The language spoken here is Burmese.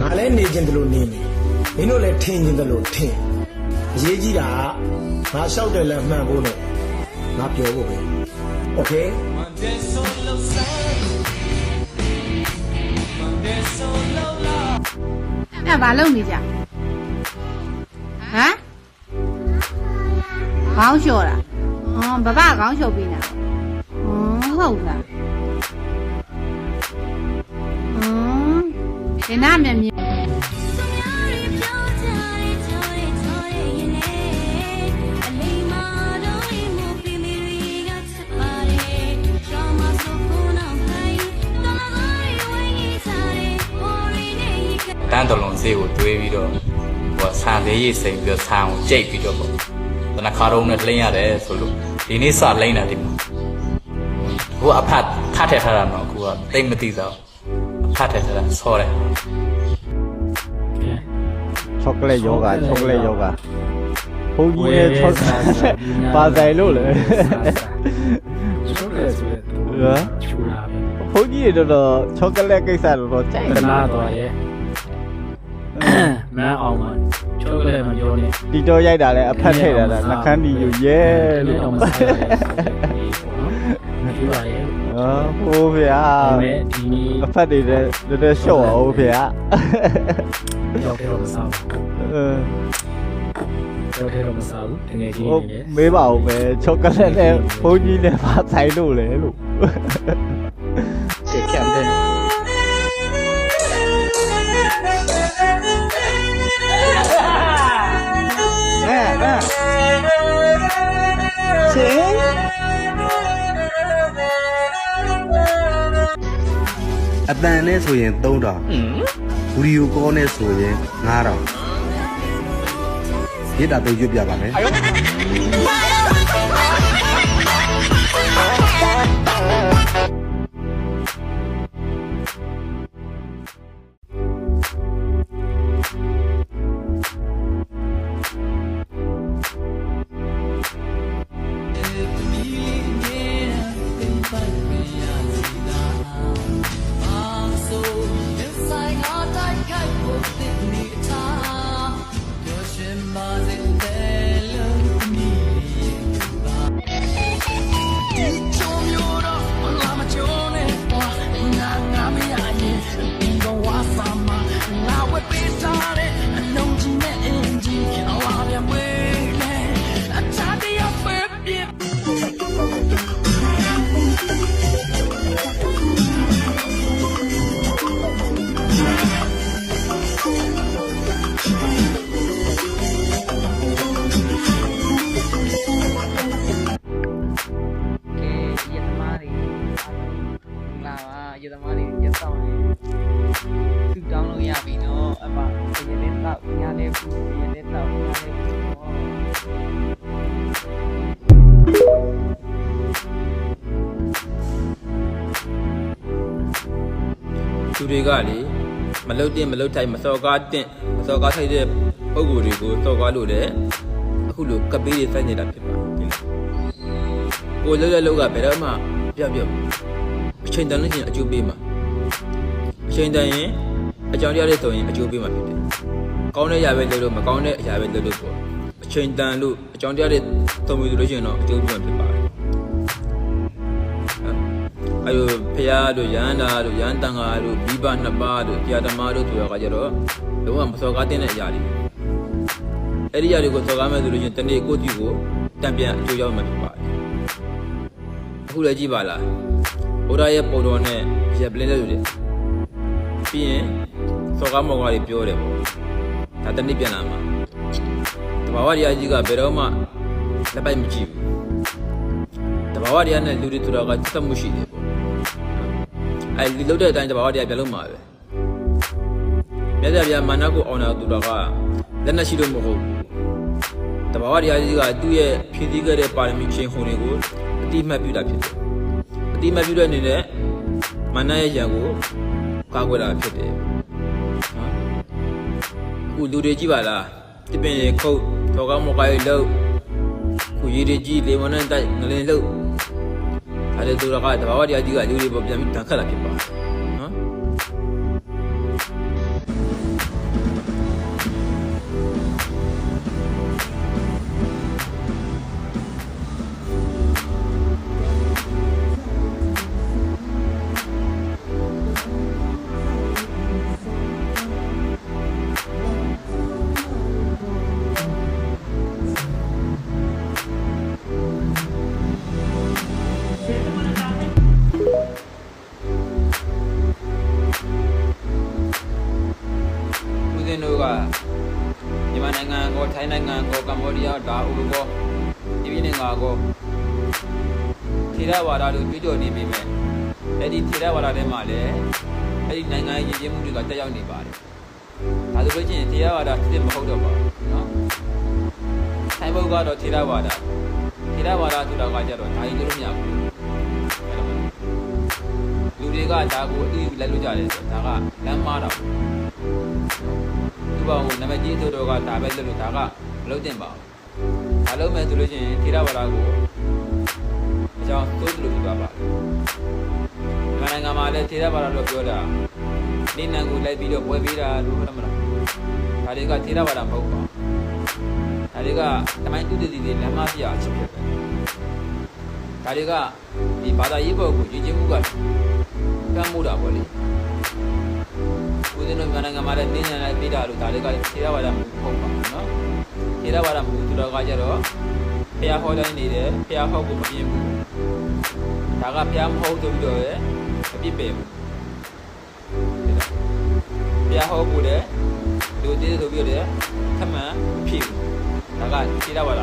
ငါလည်းနေခြင်းတလို့နေမယ်မင်းတို့လည်းထင်ခြင်းတလို့ထင်အရေးကြီးတာကငါလျှောက်တယ်လည်းမှန်ဖို့နဲ့ငါပြောဖို့ပဲโอเค အဲ့ဘာလုပ်နေကြဟမ်ခေါင်းလျှော်တာအော်ဘဘခေါင်းလျှော်ပေးနေတာဟောဟုတ်လား ဒီနာမြင်မြင်တန်းတော်လုံးစေးကိုတွေးပြီးတော့ဟိုဆန်သေးရိတ်စိမ်ပြီးတော့ဆန်ကိုကြိတ်ပြီးတော့ပေါ့တနခါတော့နဲ့လှိမ့်ရတယ်ဆိုလို့ဒီနေ့စလှိမ့်တာဒီမှာဟိုအဖတ်ထထည့်ထားတာတော့ကိုကတိတ်မသိတော့ အဖတ်ထည့်ထားတာဆောတယ်ချောကလက်ယောဂချောကလက်ယောဂဘုန်းကြီးရဲ့ချောကပါဆိုင်လို့လေဟုတ်တယ်ဆိုရင်သူဟမ်ချူလာပဲဘုန်းကြီးတွေတော့ချောကလက်ကိစ္စတော့တော့ကြိုက်တတယ်နာတော့ရဲ့မန်းအောင်မချောကလက်မပြောနဲ့တီတော်ရိုက်တာလည်းအဖက်ထိတ်တာလားနှခမ်းဒီယူရဲလို့တော့မစားရဘူးမပြောပါရဲ့ ဟာဟိုးဗျာဒါပေမဲ့ဒီနေ့အဖက်တွေလည်းတော်တော်ရှော့အောင်ဗျာရောက်တော့မစားဘူးအင်းရောက်တော့မစားဘူးတကယ်ကြီးဟိုနေတယ်မေးပါဦးပဲချောကလက်နဲ့ဘုန်းကြီးနဲ့ပါဆိုင်လို့လေလို့ အတန်နဲ့ဆိုရင်3000ဗီဒီယိုကောနဲ့ဆိုရင်9000ရစ်တာတော့ရွတ်ပြပါမယ် သူတွေကလေမလုတ်တင်မလုတ်ထိုက်မစော်ကားတင့်မစော်ကားထိုက်တဲ့ပုံကိုယ်တွေကိုစော်ကားလို့လေအခုလိုကပေးတွေစိုက်နေတာဖြစ်ပါဒီလားကိုလုတ်တဲ့လုတ်ကဘယ်တော့မှပြပြအချိန်တန်လို့ရှိရင်အကျိုးပေးမှာအချိန်တန်ရင်အကြောင်းတရားတွေဆိုရင်အကျိုးပေးမှာဖြစ်တယ်ကောင်းတဲ့အရာပဲလုပ်လို့မကောင်းတဲ့အရာပဲလုပ်လို့ပေါ့အချိန်တန်လို့အကြောင်းတရားတွေသုံးပြီးလို့ရှိရင်တော့အကျိုးပေးမှာဖြစ်ပါတယ် အဲလိုဖရာတို့ရဟန္တာတို့ရဟန်းတန်ဃာတို့ဘိဗနှစ်ပါးတို့တရားဓမ္မတို့ဆိုတာကကြတော့လုံးဝမစော်ကားတဲ့အရာတွေအဲ့ဒီအရာတွေကိုစော်ကားမယ်ဆိုလို့ရှိရင်တနေ့ကိုယ့်ကြည့်ကိုတံပြန်အကျိုးရောက်မှာဖြစ်ပါတယ်အခုလည်းကြည့်ပါလားဘုရားရဲ့ပုံတော်နဲ့ရက်ပလင်းတဲ့လူတွေပြီးရင်စော်ကားမော်ကားတွေပြောတယ်ပေါ့ဒါတနေ့ပြန်လာမှာတဘာဝတရားကြီးကဘယ်တော့မှလက်ပိုက်မကြည့်ဘူးတဘာဝတရားနဲ့လူတွေဆိုတာကစက်မှုရှိတယ်ပေါ့ အဲဒီလုတ်တဲ့အတိုင်းတဘာဝတရားပြန်လို့မှာပဲမြတ်စွာဘုရားမာနကိုအောင်တာသူတော်ကလက်နဲ့ရှိလို့မဟုတ်ဘူးတဘာဝတရားကြီးကသူ့ရဲ့ဖြည့်ဆည်းခဲ့တဲ့ပါရမီရှင်ဟုန်တွေကိုအတိအမှတ်ပြုတာဖြစ်တယ်အတိအမှတ်ပြုတဲ့အနေနဲ့မာနရဲ့ရံကိုကာကွယ်တာဖြစ်တယ်နော်ခုလူတွေကြည့်ပါလားတပင်ရေခုတ်ထောကောင်းမကိုင်းလို့ခုရည်ရည်ကြီးလေမနဲ့တိုက်ငလင်လို့ အဲ့ဒါဆိုတာကတဘာဝတရားကြီးကအကျိုးတွေပေါ်ပြန်ပြီးတန်ခတ်တာဖြစ်ပါတယ်နော် ကျွေးနေငါကောထေရဝါဒလိုကြွေးကြော်နေပေမဲ့အဲ့ဒီထေရဝါဒထဲမှာလည်းအဲ့ဒီနိုင်ငံရေးရည်မှုတွေကတက်ရောက်နေပါတယ်။ဒါဆိုလို့ချင်းထေရဝါဒတစ်မဟုတ်တော့ပါဘူးနော်။ဆိုင်ဘုတ်ကတော့ထေရဝါဒထေရဝါဒဆိုတာကကြတော့ဒါကြီးတို့မရဘူး။လူတွေကဒါကိုအတူတူလိုက်လို့ကြတယ်ဆိုတော့ဒါကလမ်းမတော့သူပါဟိုနံပါတ်ကြီးဆိုတော့ကဒါပဲလို့လို့ဒါကမလုပ်တင်ပါဘူး ဒါလုံးမဲ့ဆိုလို့ရှိရင်ထေရဝါဒကိုအကြောင်းသိုးသူလို့ပြောပါမယ်။မြန်မာနိုင်ငံမှာလည်းထေရဝါဒလို့ပြောတာနေနံကိုလိုက်ပြီးတော့ပွဲပေးတာလို့ဟုတ်တယ်မလား။ဒါတွေကထေရဝါဒမဟုတ်ပါဘူး။ဒါတွေကတမိုင်းတူတည်တည်လမ်းမပြအချက်ဖြစ်ပဲ။ဒါတွေကဒီဘာသာရေးဘောကိုရည်ကျင်းမှုက ကမ်းမှုတာပေါ့လေ။ဦးဇင်းတို့မြန်မာနိုင်ငံမှာလည်းနင်းညာလိုက်ပြီးတာလို့ဒါတွေကထေရဝါဒမှုပုံပါနော်ထေရဝါဒမှုသူတော်ကကြတော့ဖះဟောတိုင်းနေတယ်ဖះဟောကိုမပြင်းဘူးဒါကဖះမဟုတ်ဆိုပြီးတော့ပဲအပြစ်ပယ်ဘူးဖះဟောကိုလည်းလူသေးဆိုပြီးတော့ခမှန်မဖြစ်ဘူးဒါကထေရဝါဒ